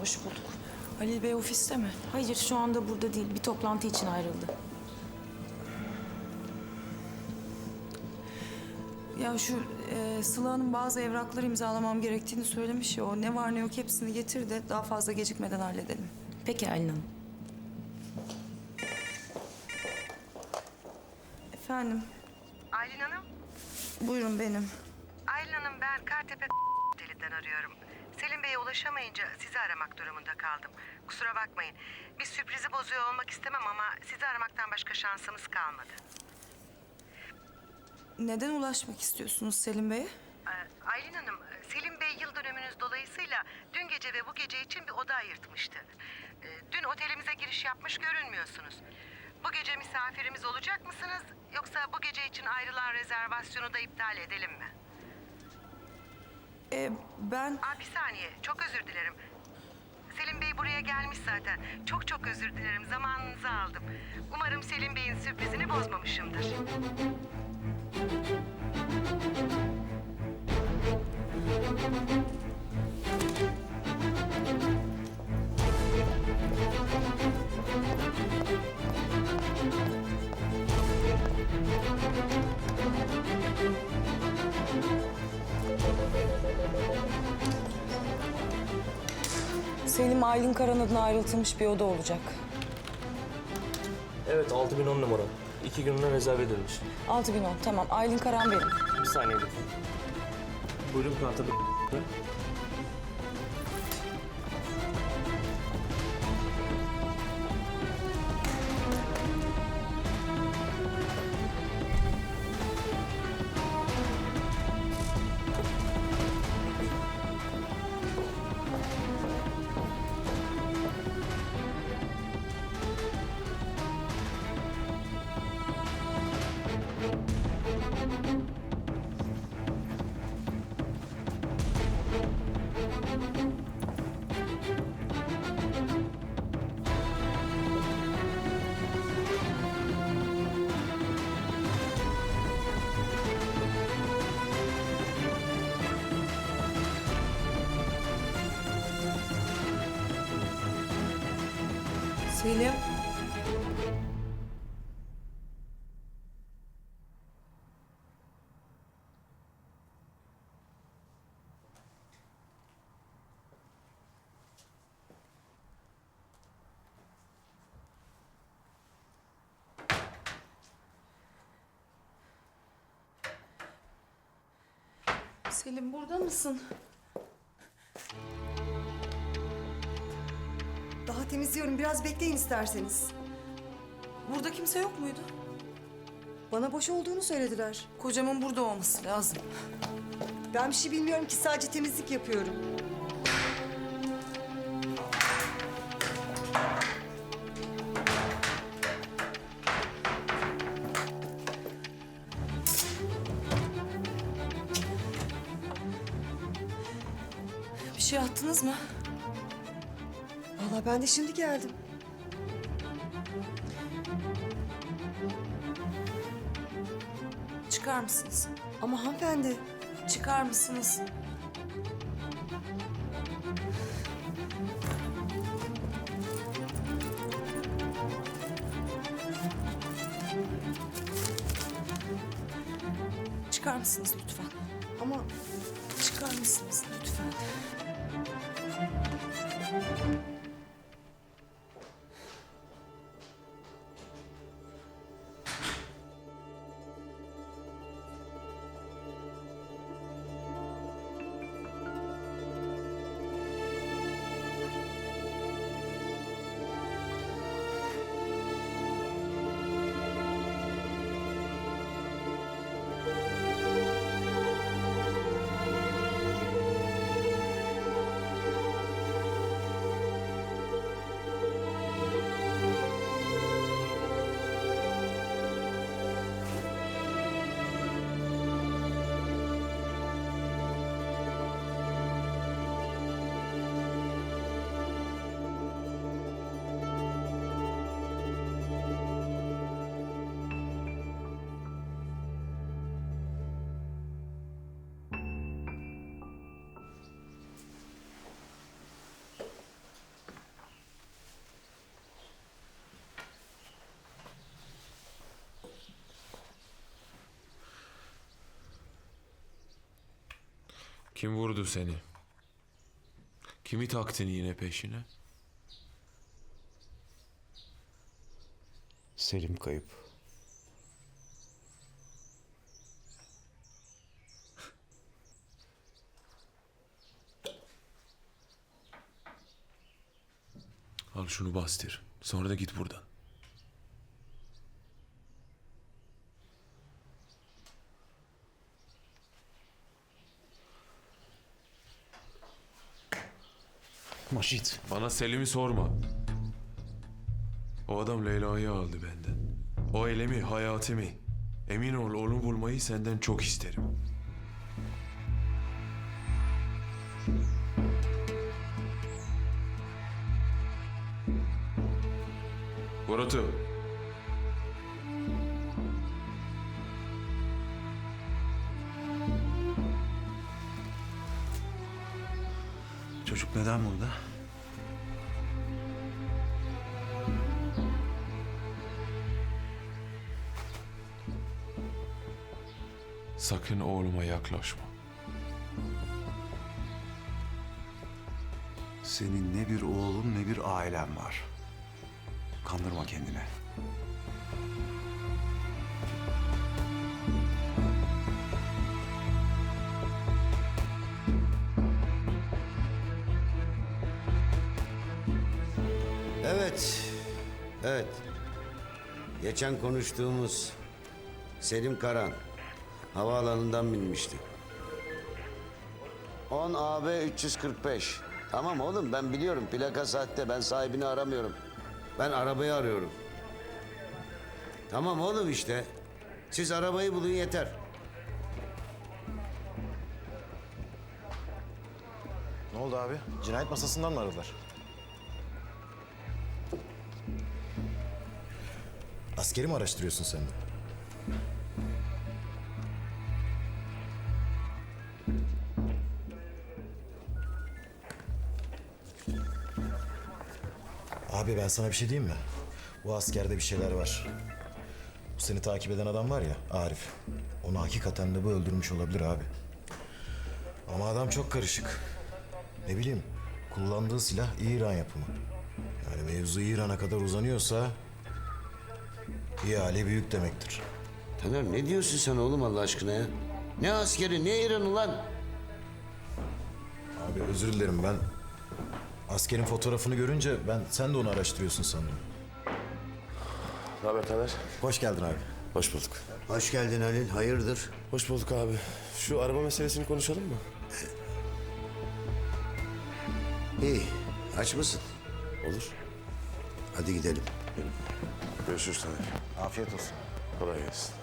Hoş bulduk. Halil Bey ofiste mi? Hayır şu anda burada değil. Bir toplantı için ayrıldı. Ya şu e, Sıla Hanım bazı evrakları imzalamam gerektiğini söylemiş ya. O ne var ne yok hepsini getir de daha fazla gecikmeden halledelim. Peki Aylin Hanım. Efendim, Aylin Hanım, buyurun benim. Aylin Hanım ben Kartepe delinden arıyorum. Bey'e ulaşamayınca sizi aramak durumunda kaldım. Kusura bakmayın. Bir sürprizi bozuyor olmak istemem ama sizi aramaktan başka şansımız kalmadı. Neden ulaşmak istiyorsunuz Selim Bey'e? Ee, Aylin Hanım, Selim Bey yıl dönümünüz dolayısıyla dün gece ve bu gece için bir oda ayırtmıştı. Ee, Dün otelimize giriş yapmış görünmüyorsunuz. Bu gece misafirimiz olacak mısınız? Yoksa bu gece için ayrılan rezervasyonu da iptal edelim mi? E, ben... Aa, bir saniye. Çok özür dilerim. Selim Bey buraya gelmiş zaten. Çok çok özür dilerim. Zamanınızı aldım. Umarım Selim Bey'in sürprizini bozmamışımdır. Selim Aylin Karan adına ayrıltılmış bir oda olacak. Evet 6010 numara. İki gününe rezerve edilmiş. 6010 tamam. Aylin Karan benim. Bir saniye lütfen. Buyurun Kartepe. Selim. Selim burada mısın? Temizliyorum. Biraz bekleyin isterseniz. Burada kimse yok muydu? Bana boş olduğunu söylediler. Kocamın burada olması lazım. Ben bir şey bilmiyorum ki sadece temizlik yapıyorum. Bir şey attınız mı? Vallahi ben de şimdi geldim. Çıkar mısınız? Ama hanımefendi Çıkar mısınız? Çıkar mısınız lütfen? ama Çıkar mısınız lütfen? Kim vurdu seni? Kimi taktın yine peşine? Selim kayıp. Al şunu bastır. Sonra da git buradan. Macit. Bana Selim'i sorma. O adam Leyla'yı aldı benden. O elemi, hayatımı. Emin ol onu bulmayı senden çok isterim. Murat'ı. Neden burada? Sakın oğluma yaklaşma. Senin ne bir oğlun ne bir ailen var. Kandırma kendini. Evet. Evet. Geçen konuştuğumuz Selim Karan havaalanından binmişti. 10 AB 345. Tamam oğlum ben biliyorum plaka sahte ben sahibini aramıyorum. Ben arabayı arıyorum. Tamam oğlum işte. Siz arabayı bulun yeter. Ne oldu abi? Cinayet masasından mı aradılar? Askeri mi araştırıyorsun sen de? Abi ben sana bir şey diyeyim mi? Bu askerde bir şeyler var. Bu seni takip eden adam var ya Arif. Onu hakikaten de bu öldürmüş olabilir abi. Ama adam çok karışık. Ne bileyim kullandığı silah İran yapımı. Yani mevzu İran'a kadar uzanıyorsa ihale büyük demektir. Taner ne diyorsun sen oğlum Allah aşkına ya? Ne askeri ne İran'ı lan? Abi özür dilerim ben askerin fotoğrafını görünce ben sen de onu araştırıyorsun sandım. Ne haber Taner? Hoş geldin abi. Hoş bulduk. Hoş geldin Halil hayırdır? Hoş bulduk abi. Şu araba meselesini konuşalım mı? İyi aç mısın? Olur. Hadi gidelim. Görüşürüz Taner. Afiyet olsun. Kolay gelsin.